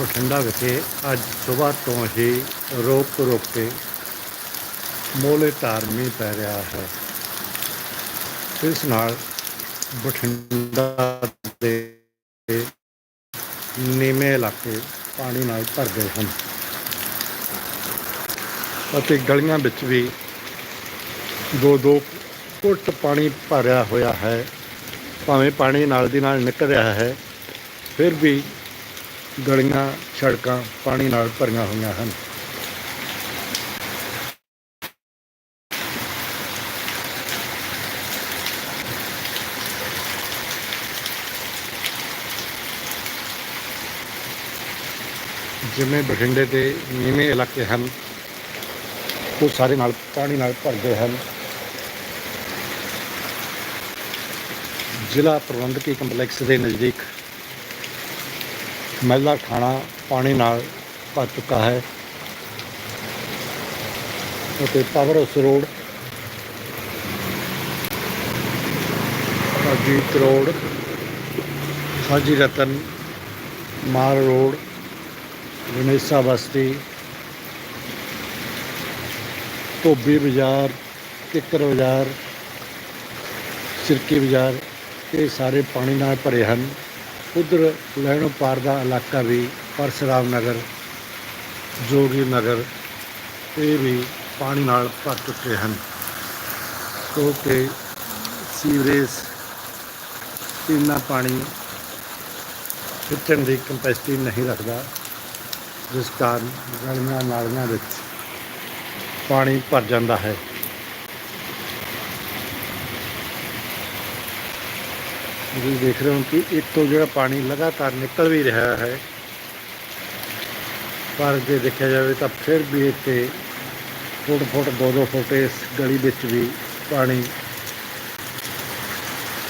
ਬਠਿੰਡਾ ਵਿਖੇ ਅੱਜ ਸਵੇਰ ਤੋਂ ਹੀ ਰੋਕ ਰੋਕ ਕੇ ਮੋਲੇ ਮੀਂਹ ਪੈ ਰਿਹਾ ਹੈ। ਇਸ ਨਾਲ ਬਠਿੰਡਾ ਦੇ ਨੀਵੇਂ ਇਲਾਕੇ ਪਾਣੀ ਨਾਲ ਭਰ ਗਏ ਹਨ। ਅਤੇ ਗਲੀਆਂ ਵਿੱਚ ਵੀ ਦੋ ਦੋ ਫੁੱਟ ਪਾਣੀ ਭਰਿਆ ਹੋਇਆ ਹੈ। ਭਾਵੇਂ ਪਾਣੀ ਨਾਲ ਦੀ ਨਾਲ ਨਿਕਲ ਰਿਹਾ ਹੈ, ਫਿਰ ਵੀ ਗਲੀਆਂ, ਸੜਕਾਂ ਪਾਣੀ ਨਾਲ ਭਰੀਆਂ ਹੋਈਆਂ ਹਨ। ਜਿਵੇਂ ਬਠਿੰਡੇ ਦੇ ਨੀਵੇਂ ਇਲਾਕੇ ਹਨ, ਉਹ ਸਾਰੇ ਨਾਲ ਪਾਣੀ ਨਾਲ ਭਰ ਗਏ ਹਨ। ਜ਼ਿਲ੍ਹਾ ਪ੍ਰਬੰਧਕੀ ਕੰਪਲੈਕਸ ਦੇ ਨਜ਼ਦੀਕ ਮਹਿਲਾ ਥਾਣਾ ਪਾਣੀ ਨਾਲ ਭਰ ਚੁੱਕਾ ਹੈ ਅਤੇ power house road Ajit road Haji Ratan ਮਾਰ ਰੋਡ ਗਣੇਸ਼ਾ ਬਸਤੀ, ਧੋਬੀ ਬਾਜ਼ਾਰ, ਕਿੱਕਰ ਬਾਜ਼ਾਰ, ਸਿਰਕੀ ਬਾਜ਼ਾਰ, ਇਹ ਸਾਰੇ ਪਾਣੀ ਨਾਲ ਭਰੇ ਹਨ। ਉਧਰ ਲੈਣੋ ਪਾਰ ਦਾ ਇਲਾਕਾ ਵੀ ਪਰਸਰਾਮ ਨਗਰ, ਜੋਗੀ ਨਗਰ, ਇਹ ਵੀ ਪਾਣੀ ਨਾਲ ਭਰ ਚੁੱਕੇ ਹਨ। ਕਿਉਂਕਿ ਸੀਵਰੇਜ ਇੰਨਾ ਪਾਣੀ ਖਿੱਚਣ ਦੀ ਕੰਪੈਸਿਟੀ ਨਹੀਂ ਰੱਖਦਾ, ਜਿਸ ਕਾਰਨ ਗਲੀਆਂ ਨਾਲੀਆਂ ਵਿੱਚ ਪਾਣੀ ਭਰ ਜਾਂਦਾ ਹੈ। ਤੁਸੀਂ ਦੇਖ ਰਹੇ ਹੋ ਕਿ ਇੱਥੋਂ ਜਿਹੜਾ ਪਾਣੀ ਲਗਾਤਾਰ ਨਿਕਲ ਵੀ ਰਿਹਾ ਹੈ, ਪਰ ਜੇ ਦੇਖਿਆ ਜਾਵੇ ਤਾਂ ਫਿਰ ਵੀ ਇੱਥੇ ਫੁੱਟ ਫੁੱਟ ਦੋ ਦੋ ਫੁੱਟ ਇਸ ਗਲੀ ਵਿੱਚ ਵੀ ਪਾਣੀ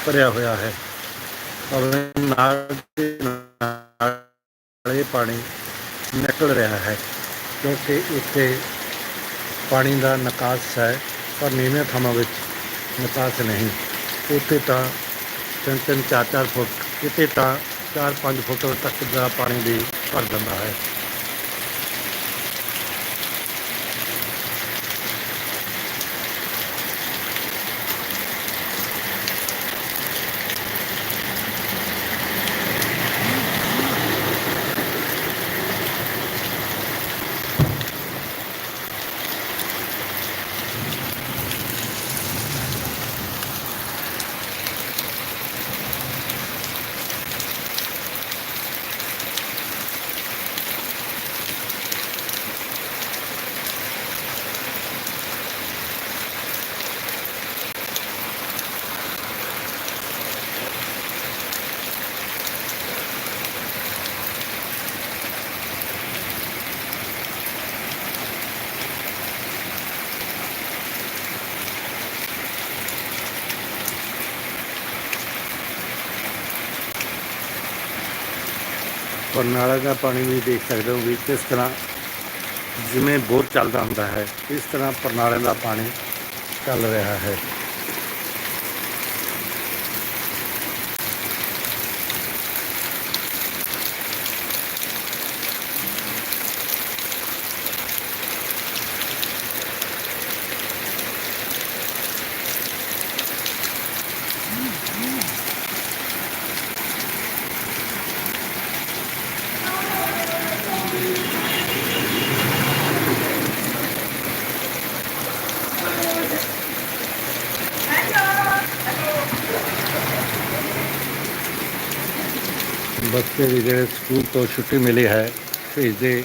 ਭਰਿਆ ਹੋਇਆ ਹੈ। ਭਾਵੇਂ ਨਾਲ ਦੇ ਨਾਲ ਇਹ ਪਾਣੀ ਨਿਕਲ ਰਿਹਾ ਹੈ, ਕਿਉਂਕਿ ਇੱਥੇ ਪਾਣੀ ਦਾ ਨਿਕਾਸ ਹੈ, ਪਰ ਨੀਵੇਂ ਥਾਵਾਂ ਵਿੱਚ ਨਿਕਾਸ ਨਹੀਂ। ਉੱਥੇ ਤਾਂ ਤਿੰਨ ਤਿੰਨ ਚਾਰ ਚਾਰ ਫੁੱਟ ਕਿਤੇ ਤਾਂ ਚਾਰ ਪੰਜ ਫੁੱਟ ਤੱਕ ਦਾ ਪਾਣੀ ਵੀ ਭਰ ਜਾਂਦਾ ਹੈ। ਔਰ ਨਾਲੇ ਦਾ ਪਾਣੀ ਵੀ ਦੇਖ ਸਕਦੇ ਹੋ ਵੀ ਕਿਸ ਤਰ੍ਹਾਂ ਜਿਵੇਂ ਬੋਰ ਚੱਲਦਾ ਹੁੰਦਾ ਹੈ, ਇਸ ਤਰ੍ਹਾਂ ਪਰਨਾਲੇ ਦਾ ਪਾਣੀ ਚੱਲ ਰਿਹਾ ਹੈ। ਬੱਚੇ ਵੀ ਜਿਹੜੇ ਸਕੂਲ ਤੋਂ ਛੁੱਟੀ ਮਿਲੀ ਹੈ, ਭੇਜਦੇ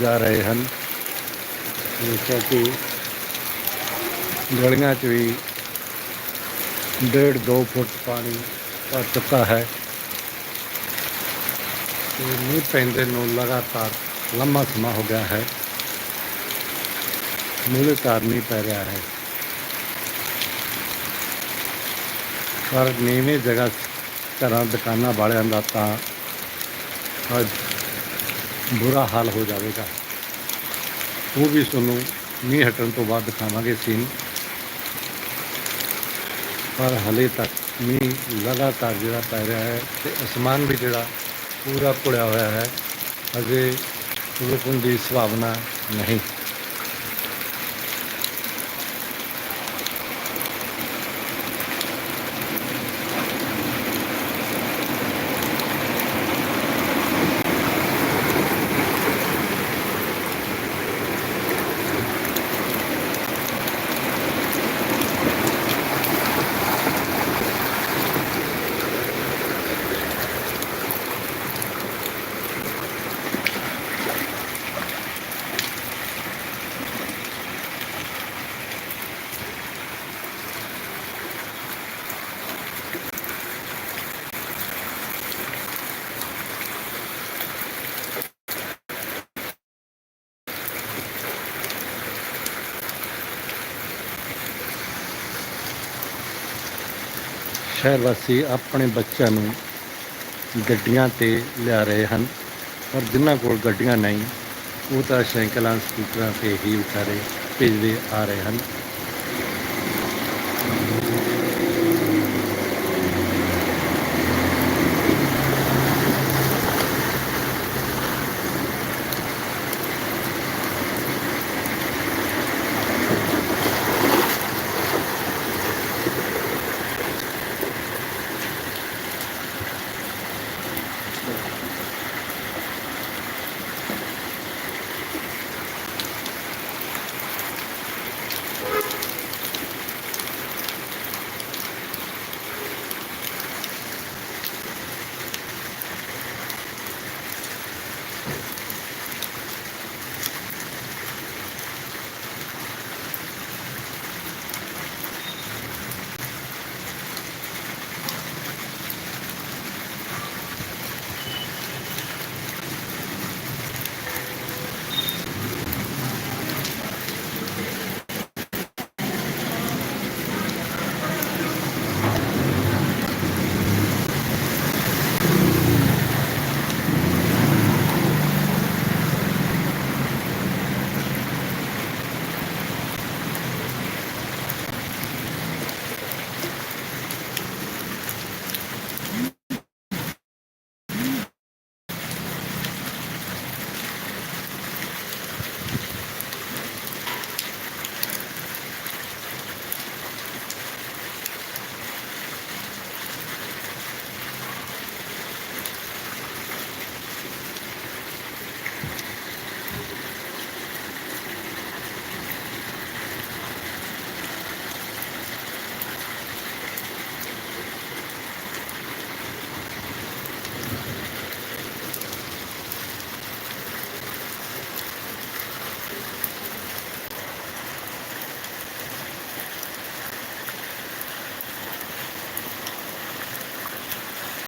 ਜਾ ਰਹੇ ਹਨ। ਜਿਵੇਂ ਕਿ ਗਲੀਆਂ 'ਚ ਵੀ ਡੇਢ ਦੋ ਫੁੱਟ ਪਾਣੀ ਭਰ ਚੁੱਕਾ ਹੈ ਤੇ ਮੀਂਹ ਪੈਂਦੇ ਨੂੰ ਲਗਾਤਾਰ ਲੰਮਾ ਸਮਾਂ ਹੋ ਗਿਆ ਹੈ। ਮੂਲੇ ਤਾਰ ਨਹੀਂ ਪੈ ਰਿਹਾ ਹੈ। ਪਰ ਨੀਵੇਂ ਜਗ੍ਹਾ ਘਰਾਂ ਦੁਕਾਨਾਂ ਵਾਲਿਆਂ ਦਾ ਤਾਂ ਅੱਜ ਬੁਰਾ ਹਾਲ ਹੋ ਜਾਵੇਗਾ। ਉਹ ਵੀ ਤੁਹਾਨੂੰ ਮੀਂਹ ਹਟਣ ਤੋਂ ਬਾਅਦ ਦਿਖਾਵਾਂਗੇ ਸੀਨ ਪਰ ਹਲੇ ਤੱਕ ਮੀਂਹ ਲਗਾਤਾਰ ਜਿਹੜਾ ਪੈ ਰਿਹਾ ਹੈ ਤੇ ਅਸਮਾਨ ਵੀ ਜਿਹੜਾ ਪੂਰਾ ਭੁੜਿਆ ਹੋਇਆ ਹੈ, ਅਜੇ ਰੁਕਣ ਦੀ ਸੰਭਾਵਨਾ ਨਹੀਂ। ਸ਼ਹਿਰ ਵਾਸੀ ਆਪਣੇ ਬੱਚਿਆਂ ਨੂੰ ਗੱਡੀਆਂ ਤੇ ਲਿਆ ਰਹੇ ਹਨ, ਪਰ ਜਿਨ੍ਹਾਂ ਕੋਲ ਗੱਡੀਆਂ ਨਹੀਂ, ਉਹ ਤਾਂ ਸਾਈਕਲਾਂ, ਸਕੂਟਰਾਂ ਤੇ ਹੀ ਉਤਾਰੇ ਭੇਜਦੇ ਆ ਰਹੇ ਹਨ।